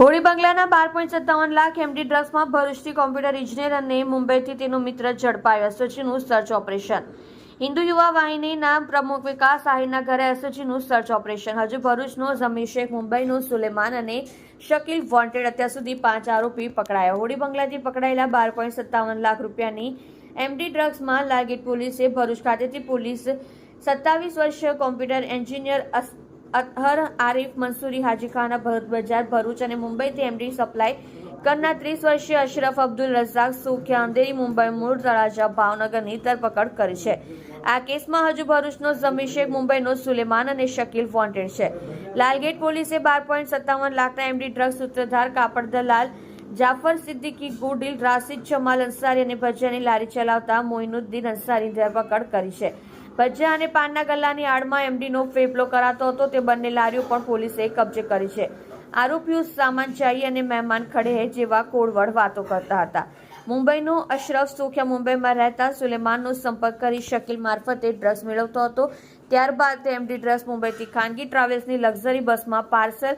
હોળી બંગલાના બાર પોઈન્ટ સત્તાવન લાખ એમડી ડ્રગ્સમાં ભરૂચથી કોમ્પ્યુટર ઇજનેર અને મુંબઈથી તેનો મિત્ર ઝડપાયો એસઓજીનું સર્ચ ઓપરેશન. હિન્દુ યુવા વાહિનીના પ્રમુખ વિકાસ આહિરના ઘરે એસઓજીનું સર્ચ ઓપરેશન. હજુ ભરૂચનો જમી શેખ, મુંબઈનો સુલેમાન અને શકીલ વોન્ટેડ અત્યાર સુધી પાંચ આરોપી પકડાયા. હોળી બંગલાથી પકડાયેલા બાર પોઈન્ટ સત્તાવન લાખ રૂપિયાની એમડી ડ્રગ્સમાં લાગેટ પોલીસે ભરૂચ ખાતેથી પોલીસ સત્તાવીસ વર્ષીય કોમ્પ્યુટર એન્જિનિયર અતહર, આરીફ, મંસૂરી, હાજીખાના, ભરત બજાર, ભરૂચ અને મુંબઈથી એમડી સપ્લાય કરનાર ત્રીસ વર્ષીય અશરફ અબ્દુલ રઝાક સુખિયા અંધેરી, મુંબઈ મૂળ તળાજા ભાવનગરની ધરપકડ કરી છે. આ કેસમાં હજુ ભરૂચનો ઝમીશેક મુંબઈનો સુલેમાન અને શકીલ વોન્ટેડ છે. લાલગેટ પોલીસે બાર પોઈન્ટ સત્તાવન લાખના એમડી ડ્રગ સૂત્રધાર કાપડ દલાલ જાફર સિદ્દીકી ગુડીલ રાશિદ, જમાલ અંસારી અને ભજિયાની લારી ચલાવતા મોઇનુદ્દીન અંસારી ધરપકડ કરી છે. ભજીયા અને પાનના ગલ્લાની આડમાં એમડીનો ફેફલો કરાતો હતો. તે બંને લારીઓ પણ પોલીસે કબજે કરી છે. આરોપીઓ સામાન ચાઈ અને મહેમાન ખડે જેવા કોડવડ વાતો કરતા હતા. મુંબઈનો અશરફ સુખ્યા મુંબઈમાં રહેતા સુલેમાનનો સંપર્ક કરી શકીલ મારફતે ડ્રગ્સ મેળવતો હતો. ત્યારબાદ તે એમડી ડ્રગ્સ મુંબઈથી ખાનગી ટ્રાવેલ્સની લક્ઝરી બસમાં પાર્સલ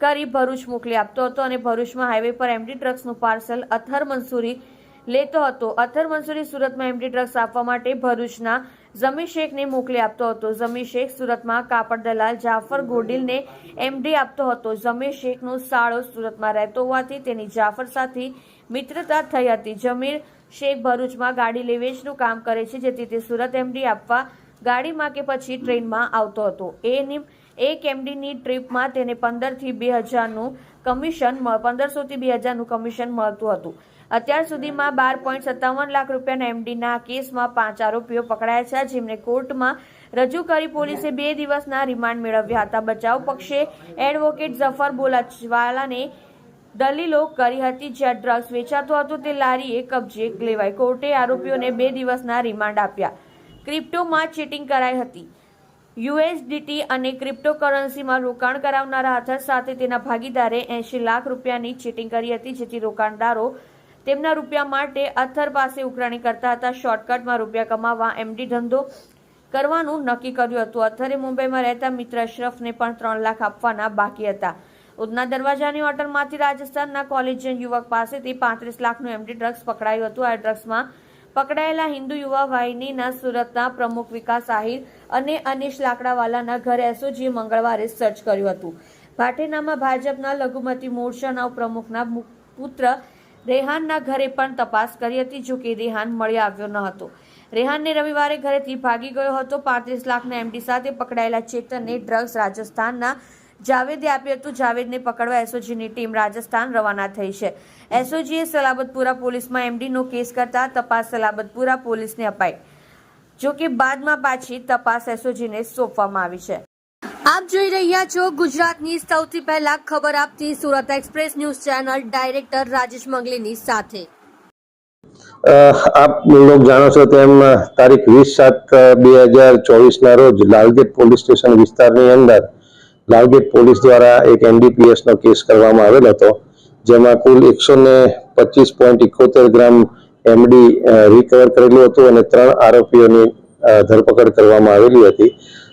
કરી ભરૂચ મોકલી આપતો હતો અને ભરૂચમાં હાઈવે પર એમડી ડ્રગ્સનું પાર્સલ અથર મંસૂરી લેતો હતો. અથર મંસૂરી સુરતમાં એમડી ડ્રગ્સ આપવા માટે ભરૂચના જમી શેખને મોકલી આપતો હતો. જમી શેખ સુરતમાં કાપડ દલાલ જાફર ગોડિલને એમડી આપતો હતો. જમી શેખનો સાળો સુરતમાં રહેતો હોવાથી તેની જાફર સાથે મિત્રતા થઈ હતી. જમીર શેખ ભરૂચમાં ગાડી લેવેચનું કામ કરે છે, જેથી તે સુરત એમડી આપવા ગાડીમાં કે પછી ટ્રેનમાં આવતો હતો. એની એક એમડીની ટ્રીપમાં તેને પંદરથી બે હજારનું કમિશન પંદરસોથી બે હજારનું કમિશન મળતું હતું. અત્યાર સુધીમાં બાર પોઈન્ટ સત્તાવન લાખ રૂપિયાના એમડીના કેસમાં પાંચ આરોપીઓ પકડાયા છે. જેમને કોર્ટમાં રજૂ કરી પોલીસે બે દિવસના રિમાન્ડ મેળવ્યા હતા. બચાવ પક્ષે એડવોકેટ ઝફર બોલાચવાલાને દલીલો કરી હતી. જ્યાં ડ્રગ્સ વેચાતો હતો તે લારીએ કબજે લેવાય કોર્ટે આરોપીઓને બે દિવસના રિમાન્ડ આપ્યા. ક્રિપ્ટોમાં ચીટિંગ કરાઈ હતી. યુએસડીટી અને ક્રિપ્ટોકરન્સીમાં રોકાણ કરાવનારા હાથર સાથે તેના ભાગીદારે એંશી લાખ રૂપિયાની ચીટિંગ કરી હતી, જેથી રોકાણદારો તેમના રૂપિયા માટે અથર પાસે ઉઘરાણી કરતા હતા. શોર્ટકટમાં રૂપિયા કમાવા એમડી ધંધો કરવાનું નક્કી કર્યું હતું. અથરે મુંબઈમાં રહેતા મિત્ર અશરફને પણ ત્રણ લાખ આપવાના બાકી હતા. ઉધના દરવાજાની હોટલમાંથી રાજસ્થાનના કોલેજિયન યુવક પાસેથી પાંત્રીસ લાખનું એમડી ડ્રગ્સ પકડાયું હતું. આ ડ્રગ્સમાં પકડાયેલા હિન્દુ યુવા વાહિનીના સુરતના પ્રમુખ વિકાસ આહિર અને અનિશ લાકડાવાલાના ઘરે એસઓજીએ મંગળવારે સર્ચ કર્યું હતું. ભાટેનામાં ભાજપના લઘુમતી મોરચાના પ્રમુખના મુ- પુત્ર રેહાનના ઘરે પણ તપાસ કરી હતી જો કે રેહાન મળી આવ્યો ન હતો. રેહાનને રવિવારે ઘરેથી ભાગી ગયો હતો. પાંત્રીસ લાખના એમડી સાથે પકડાયેલા ચેતનને ડ્રગ્સ રાજસ્થાનના જાવેદે આપ્યું હતું. જાવેદને પકડવા એસઓજીની ટીમ રાજસ્થાન રવાના થઈ છે. એસઓજીએ સલાબતપુરા પોલીસમાં એમડીનો કેસ કરતા તપાસ સલાબતપુરા પોલીસને અપાઈ. જો કે બાદમાં પાછી તપાસ એસઓજીને સોંપવામાં આવી છે. આપ જોઈ રહ્યા છો ગુજરાતની સૌથી પહેલા ખબર આપતી Surat express news channel director Rajesh મંગલીની સાથે. આપ લોક જાણો છો તેમ તારીખ વીસ સાત બે હજાર ચોવીસના રોજ લાલગેટ પોલીસ સ્ટેશન વિસ્તારની અંદર લાલગેટ પોલીસ દ્વારા એક એનડીપીએસ નો કેસ કરવામાં આવેલ હતો, જેમાં કુલ એકસો ને પચીસ પોઈન્ટ ઇકોતેર ગ્રામ એમડી રિકવર કરેલું હતું અને ત્રણ આરોપીઓની ધરપકડ કરવામાં આવેલી હતી.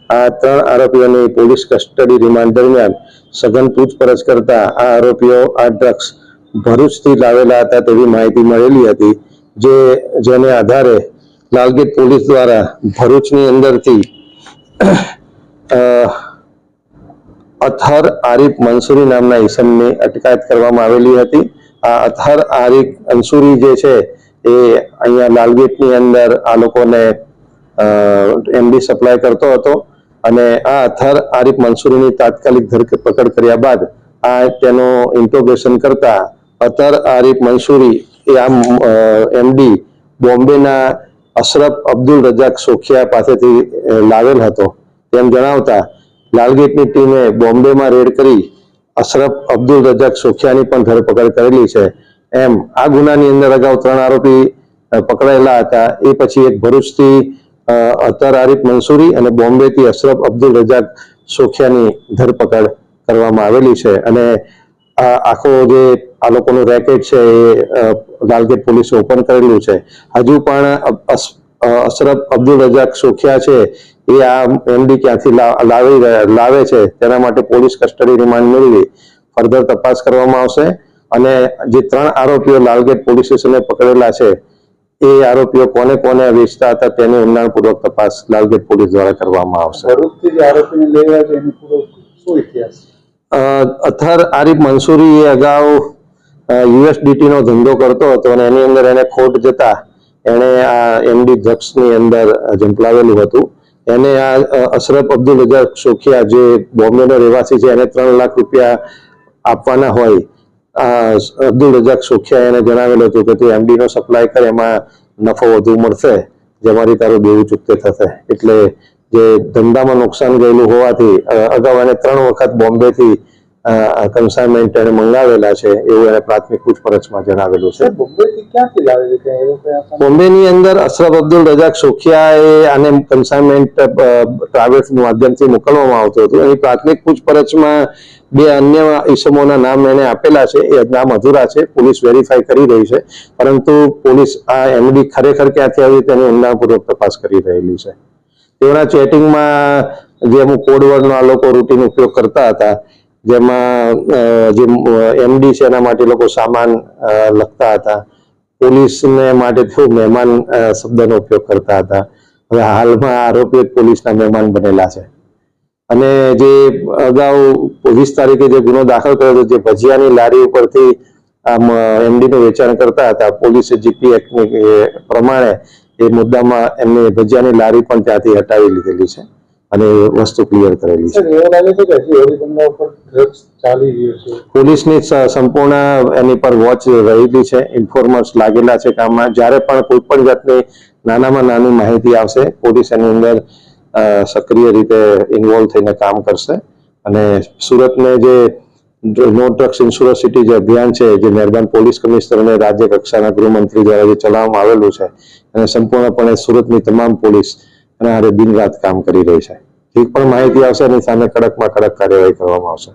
આ ત્રણ આરોપીઓની પોલીસ કસ્ટડી રિમાન્ડ દરમિયાન સઘન પૂછપરછ કરતા આ આરોપીઓ આ ડ્રગ્સ ભરૂચથી લાવેલા હતા તેવી માહિતી મળેલી હતી, જે જેને આધારે લાલગીર પોલીસ દ્વારા ભરૂચની અંદરથી અથર આરિફ મંસૂરી નામના ઈસમની અટકાયત કરવામાં આવેલી હતી. આ અથર આરિફ અંસુરી જે છે, એ અહીંયા લાલગેટની અંદર આ લોકોને એમડી સપ્લાય કરતો હતો. અને આ અથર આરિફ મંસૂરીની તાત્કાલિક ધરપકડ કર્યા બાદ આ તેનું ઇન્ટ્રોગેશન કરતા અથર આરિફ મંસૂરી એ આ એમડી બોમ્બેના અશરફ અબ્દુલ રજાક સોખિયા પાસેથી લાવેલ હતો. તેમ જણાવતા લાલગેટની ટીમે બોમ્બેમાં રેડ કરી અશરફ અબ્દુલ રજાક સોખિયાની પણ ધરપકડ કરેલી છે. એમ આ ગુનાની અંદર અગાઉ ત્રણ આરોપી પકડાયેલા હતા. એ પછી એક ભરૂચથી અતર આરિફ મંસૂરી અને બોમ્બેથી અશરફ અબ્દુલ રજાક સોખિયાની ધરપકડ કરવામાં આવેલી છે. અને આખો જે આ લોકોનું રેકેટ છે એ લાલગેટ પોલીસે ઓપન કરેલું છે. હજુ પણ અશરફ અબ્દુલ રજાક સોખિયા છે એ આ એમડી ક્યાંથી લાવી લાવે છે તેના માટે પોલીસ કસ્ટડી રિમાન્ડ મેળવી. ફર્ધર તપાસ કરવામાં આવશે. અને જે ત્રણ આરોપીઓ લાલગેટ પોલીસ સ્ટેશને પકડેલા છે એ આરોપીઓ કોને કોને વેચતા હતા તેની ઊંડાણપૂર્વક તપાસ લાલગેટ પોલીસ દ્વારા કરવામાં આવશે. અથર આરીફ મંસૂરી એ અગાઉ યુએસડીટી નો ધંધો કરતો હતો અને એની અંદર એને ખોટ જતા એણે આ એમડી ડ્રગ્સની અંદર ઝંપલાવેલું હતું. એને આ અશરફ અબ્દુલ રજાક સોખિયા જે બોમ્બેનો રહેવાસી છે એને ત્રણ લાખ રૂપિયા આપવાના હોય રજાક શોખિયા એને જણાવેલું હતું કે તું એમડી નો સપ્લાય કર, એમાં નફો વધુ મળશે જેમાંથી તારું દેવું ચૂકતે થશે. એટલે જે ધંધામાં નુકસાન ગયેલું હોવાથી અગાઉ એને ત્રણ વખત બોમ્બેથી કન્સાઇનમેન્ટ એને મંગાવેલા છે એવું એને પ્રાથમિક પૂછપરછમાં જણાવેલું છે. બોમ્બેની અંદર અશરફ અબ્દુલ રજાક સોખિયા આને કન્સાઇનમેન્ટ ટ્રાવેલ્સ માધ્યમથી મોકલવામાં આવતું હતું. એની પ્રાથમિક પૂછપરછમાં બે અન્ય ઈસમોના નામ એને આપેલા છે. એ નામ અધૂરા છે. પોલીસ વેરીફાઈ કરી રહી છે. પરંતુ પોલીસ આ એમડી ખરેખર ક્યાંથી આવી તેની ઊંડાણપૂર્વક તપાસ કરી રહેલી છે. તેઓના ચેટિંગમાં જે અમુક કોડવર્ડનો આ લોકો રૂટીન ઉપયોગ કરતા હતા જેમાં જે એમડી છે એના માટે લોકો સામાન લખતા હતા. પોલીસને માટે ખૂબ મહેમાન શબ્દનો ઉપયોગ કરતા હતા. હવે હાલમાં આરોપીઓ પોલીસના મહેમાન બનેલા છે. અને જે અગાઉ વીસ તારીખે જે ગુનો દાખલ કર્યો હતો, જે ભજીયાની લારી ઉપરથી આમ એમડીનું વેચાણ કરતા હતા, પોલીસે જીપી એક્ટની પ્રમાણે એ મુદ્દામાં એમની ભજીયાની લારી પણ ત્યાંથી હટાવી લીધેલી છે. અને વસ્તુ ક્લિયર કરેલી છે. પોલીસની સંપૂર્ણ એની પર વોચ રહેલી છે ઇન્ફોર્મર્સ લાગેલા છે કામમાં. જ્યારે પણ કોઈ પણ જાતની નાનામાં નાની માહિતી આવશે પોલીસ એની અંદર સક્રિય રીતે ઇન્વોલ્વ થઈને કામ કરશે. અને સુરતને જે નો ડ્રગ્સ ઇન્સ્યોરન્સ સિટી જે અભિયાન છે જે મહેરબાન પોલીસ કમિશનર અને રાજ્ય કક્ષાના ગૃહમંત્રી દ્વારા જે ચલાવવામાં આવેલું છે અને સંપૂર્ણપણે સુરતની તમામ પોલીસ અને હારે દિન રાત કામ કરી રહી છે. ઠીક, પણ માહિતી આવશે એની સામે કડકમાં કડક કાર્યવાહી કરવામાં આવશે.